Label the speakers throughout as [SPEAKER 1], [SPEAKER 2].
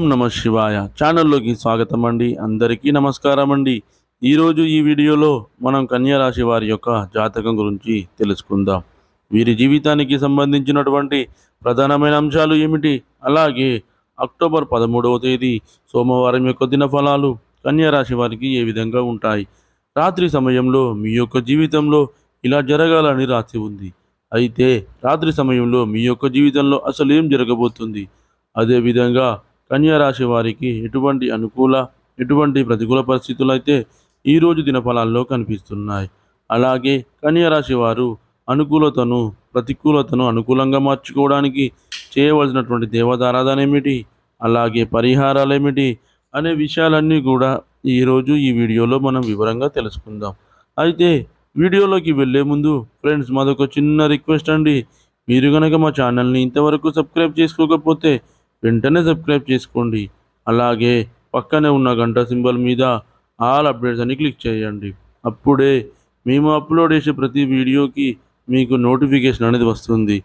[SPEAKER 1] ఓం నమ శివాయ. ఛానల్లోకి స్వాగతం అండి అందరికీ నమస్కారం అండి ఈరోజు ఈ వీడియోలో మనం కన్యా రాశి వారి యొక్క జాతకం గురించి తెలుసుకుందాం. వీరి జీవితానికి సంబంధించినటువంటి ప్రధానమైన అంశాలు ఏమిటి? అలాగే అక్టోబర్ పదమూడవ తేదీ సోమవారం యొక్క దినఫలాలు కన్యా రాశి వారికి ఏ విధంగా ఉంటాయి? రాత్రి సమయంలో మీ యొక్క జీవితంలో ఇలా జరగాలని రాసి ఉంది. అయితే రాత్రి సమయంలో మీ యొక్క జీవితంలో అసలు ఏం జరగబోతుంది? అదేవిధంగా కన్యారాశి వారికి ఎటువంటి అనుకూల ఎటువంటి ప్రతికూల పరిస్థితులు అయితే ఈరోజు దినఫలాల్లో కనిపిస్తున్నాయి. అలాగే కన్యారాశి వారు అనుకూలతను ప్రతికూలతను అనుకూలంగా మార్చుకోవడానికి చేయవలసినటువంటి దేవతారాధన ఏమిటి? అలాగే పరిహారాలు ఏమిటి? అనే విషయాలన్నీ కూడా ఈరోజు ఈ వీడియోలో మనం వివరంగా తెలుసుకుందాం. అయితే వీడియోలోకి వెళ్ళే ముందు ఫ్రెండ్స్ మాదొక చిన్న రిక్వెస్ట్ అండి. మీరు కనుక మా ఛానల్ని ఇంతవరకు సబ్స్క్రైబ్ చేసుకోకపోతే వెంటనే సబ్స్క్రైబ్ చేసుకోండి. అలాగే పక్కనే ఉన్న గంట సింబల్ మీద ఆల్ అప్డేట్స్ అని క్లిక్ చేయండి. అప్పుడే మేము అప్లోడ్ చేసే ప్రతి వీడియోకి మీకు నోటిఫికేషన్ అనేది వస్తుంది.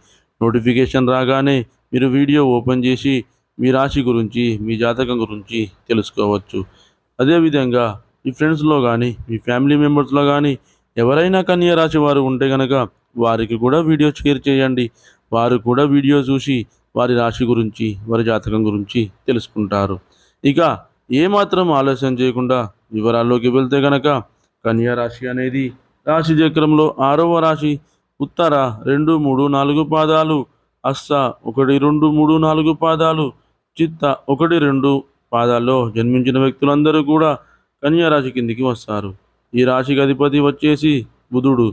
[SPEAKER 1] నోటిఫికేషన్ రాగానే మీరు వీడియో ఓపెన్ చేసి మీ రాశి గురించి మీ జాతకం గురించి తెలుసుకోవచ్చు. అదేవిధంగా మీ ఫ్రెండ్స్లో కానీ మీ ఫ్యామిలీ మెంబర్స్లో కానీ ఎవరైనా కన్యా రాశి వారు ఉంటే కనుక వారికి కూడా వీడియో షేర్ చేయండి. వారు కూడా వీడియో చూసి వారి రాశి గురించి వారి జాతకం గురించి తెలుసుకుంటారు. ఇక ఏమాత్రం ఆలస్యం చేయకుండా వివరాల్లోకి వెళ్తే కనుక కన్యా రాశి అనేది రాశి చక్రంలో ఆరవ రాశి. ఉత్తర రెండు మూడు నాలుగు పాదాలు అస్స ఒకటి రెండు మూడు నాలుగు పాదాలు చిత్త ఒకటి రెండు పాదాల్లో జన్మించిన వ్యక్తులందరూ కూడా కన్యా రాశి కిందికి వస్తారు. ఈ రాశికి అధిపతి వచ్చేసి బుధుడు.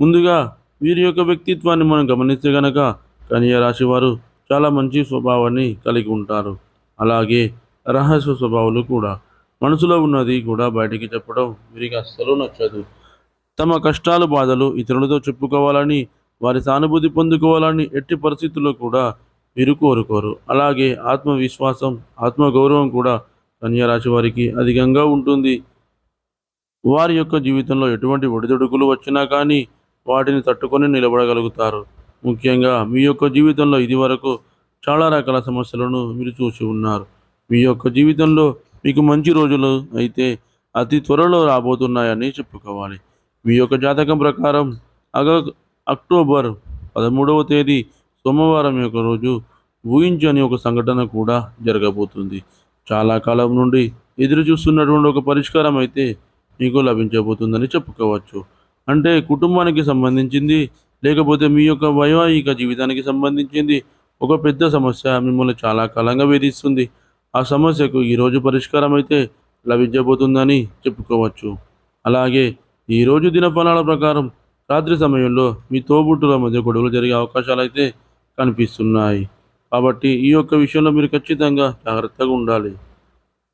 [SPEAKER 1] ముందుగా వీరి యొక్క వ్యక్తిత్వాన్ని మనం గమనిస్తే గనక కన్యా రాశి వారు చాలా మంచి స్వభావాన్ని కలిగి ఉంటారు. అలాగే రహస్య స్వభావాలు కూడా. మనసులో ఉన్నది కూడా బయటికి చెప్పడం వీరికి అస్సలు నచ్చదు. తమ కష్టాలు బాధలు ఇతరులతో చెప్పుకోవాలని వారి సానుభూతి పొందుకోవాలని ఎట్టి పరిస్థితుల్లో కూడా వీరు కోరుకోరు. అలాగే ఆత్మవిశ్వాసం ఆత్మగౌరవం కూడా కన్యారాశి వారికి అధికంగా ఉంటుంది. వారి యొక్క జీవితంలో ఎటువంటి ఒడిదుడుకులు వచ్చినా కానీ వాటిని తట్టుకొని నిలబడగలుగుతారు. ముఖ్యంగా మీ యొక్క జీవితంలో ఇదివరకు చాలా రకాల సమస్యలను మీరు చూసి ఉన్నారు. మీ యొక్క జీవితంలో మీకు మంచి రోజులు అయితే అతి త్వరలో రాబోతున్నాయని చెప్పుకోవాలి. మీ యొక్క జాతకం ప్రకారం అగ అక్టోబర్ పదమూడవ తేదీ సోమవారం యొక్క రోజు ఊహించని ఒక సంఘటన కూడా జరగబోతుంది. చాలా కాలం నుండి ఎదురు చూస్తున్నటువంటి ఒక పరిష్కారం అయితే మీకు లభించబోతుందని చెప్పుకోవచ్చు. అంటే కుటుంబానికి సంబంధించింది లేకపోతే మీ యొక్క వైవాహిక జీవితానికి సంబంధించింది ఒక పెద్ద సమస్య మిమ్మల్ని చాలా కాలంగా వేధిస్తుంది. ఆ సమస్యకు ఈరోజు పరిష్కారం అయితే లభించబోతుందని చెప్పుకోవచ్చు. అలాగే ఈరోజు దినఫలాల ప్రకారం రాత్రి సమయంలో మీ తోబుట్టుల మధ్య గొడవలు జరిగే అవకాశాలు అయితే కనిపిస్తున్నాయి. కాబట్టి ఈ యొక్క విషయంలో మీరు ఖచ్చితంగా జాగ్రత్తగా ఉండాలి.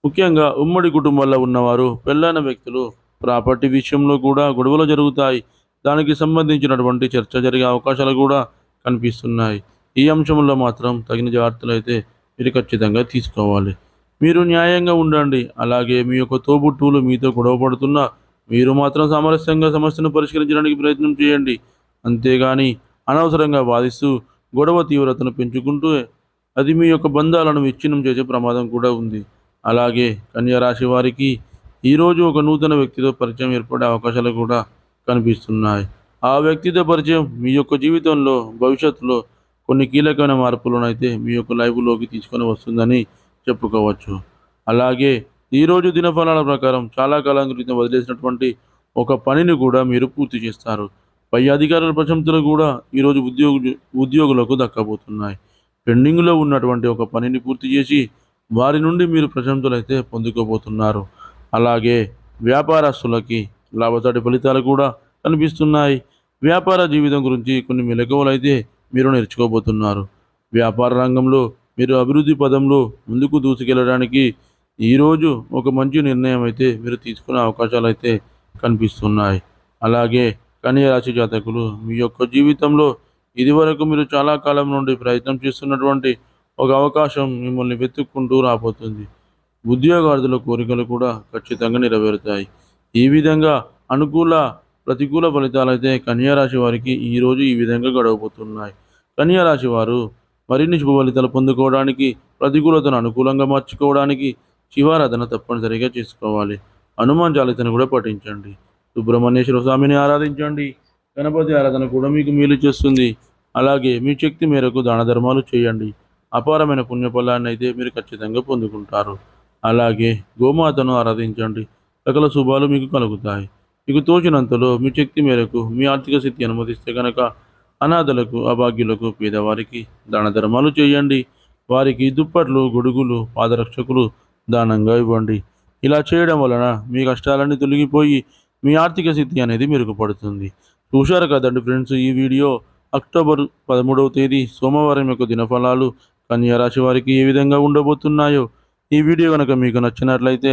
[SPEAKER 1] ముఖ్యంగా ఉమ్మడి కుటుంబాల్లో ఉన్నవారు పెళ్ళైన వ్యక్తులు ప్రాపర్టీ విషయంలో కూడా గొడవలు జరుగుతాయి. దానికి సంబంధించినటువంటి చర్చ జరిగే అవకాశాలు కూడా కనిపిస్తున్నాయి. ఈ అంశంలో మాత్రం తగిన జాగ్రత్తలు అయితే మీరు ఖచ్చితంగా తీసుకోవాలి. మీరు న్యాయంగా ఉండండి. అలాగే మీ యొక్క తోబుట్టువులు మీతో గొడవపడుతున్న మీరు మాత్రం సామరస్యంగా సమస్యను పరిష్కరించడానికి ప్రయత్నం చేయండి. అంతేగాని అనవసరంగా వాదిస్తూ గొడవ తీవ్రతను పెంచుకుంటూ అది మీ యొక్క బంధాలను విచ్ఛిన్నం చేసే ప్రమాదం కూడా ఉంది. అలాగే కన్యా రాశి వారికి ఈరోజు ఒక నూతన వ్యక్తితో పరిచయం ఏర్పడే అవకాశాలు కూడా కనిపిస్తున్నాయి. ఆ వ్యక్తితో పరిచయం మీ యొక్క జీవితంలో భవిష్యత్తులో కొన్ని కీలకమైన మార్పులను అయితే మీ యొక్క లైఫ్లోకి తీసుకొని వస్తుందని చెప్పుకోవచ్చు. అలాగే ఈరోజు దినఫలాల ప్రకారం చాలా కాలం క్రితం వదిలేసినటువంటి ఒక పనిని కూడా మీరు పూర్తి చేస్తారు. పై అధికారుల ప్రశంసలు కూడా ఈరోజు ఉద్యోగు ఉద్యోగులకు దక్కబోతున్నాయి. పెండింగ్లో ఉన్నటువంటి ఒక పనిని పూర్తి చేసి వారి నుండి మీరు ప్రశంసలు అయితే పొందుకోబోతున్నారు. అలాగే వ్యాపారస్తులకి లాభసాటి ఫలితాలు కూడా కనిపిస్తున్నాయి. వ్యాపార జీవితం గురించి కొన్ని మెలకువలు అయితే మీరు నేర్చుకోబోతున్నారు. వ్యాపార రంగంలో మీరు అభివృద్ధి పదంలో ముందుకు దూసుకెళ్ళడానికి ఈరోజు ఒక మంచి నిర్ణయం అయితే మీరు తీసుకునే అవకాశాలు అయితే కనిపిస్తున్నాయి. అలాగే కన్యా రాశి జాతకులు మీ యొక్క జీవితంలో ఇదివరకు మీరు చాలా కాలం నుండి ప్రయత్నం చేస్తున్నటువంటి ఒక అవకాశం మిమ్మల్ని వెతుక్కుంటూ రాబోతుంది. ఉద్యోగార్థుల కోరికలు కూడా ఖచ్చితంగా నెరవేరుతాయి. ఈ విధంగా అనుకూల ప్రతికూల ఫలితాలు అయితే వారికి ఈరోజు ఈ విధంగా గడవబోతున్నాయి. కన్యారాశి వారు మరిన్ని శుభ ఫలితాలు పొందుకోవడానికి ప్రతికూలతను అనుకూలంగా మార్చుకోవడానికి శివారాధన తప్పనిసరిగా చేసుకోవాలి. హనుమాన్ చాలితను కూడా పఠించండి. సుబ్రహ్మణ్యేశ్వర స్వామిని ఆరాధించండి. గణపతి ఆరాధన కూడా మీకు మేలు చేస్తుంది. అలాగే మీ శక్తి మేరకు దాన ధర్మాలు చేయండి. అపారమైన పుణ్యఫలాన్ని అయితే మీరు ఖచ్చితంగా పొందుకుంటారు. అలాగే గోమాతను ఆరాధించండి. సకల శుభాలు మీకు కలుగుతాయి. మీకు తోచినంతలో మీ శక్తి మేరకు మీ ఆర్థిక స్థితి అనుమతిస్తే కనుక అనాథలకు అభాగ్యులకు పేదవారికి దాన ధర్మాలు చేయండి. వారికి దుప్పట్లు గొడుగులు పాదరక్షకులు దానంగా ఇవ్వండి. ఇలా చేయడం వలన మీ కష్టాలన్నీ తొలగిపోయి మీ ఆర్థిక స్థితి అనేది మెరుగుపడుతుంది. చూశారు కదండి ఫ్రెండ్స్ ఈ వీడియో అక్టోబర్ పదమూడవ తేదీ సోమవారం యొక్క దినఫలాలు కన్యా రాశి వారికి ఏ విధంగా ఉండబోతున్నాయో. ఈ వీడియో కనుక మీకు నచ్చినట్లయితే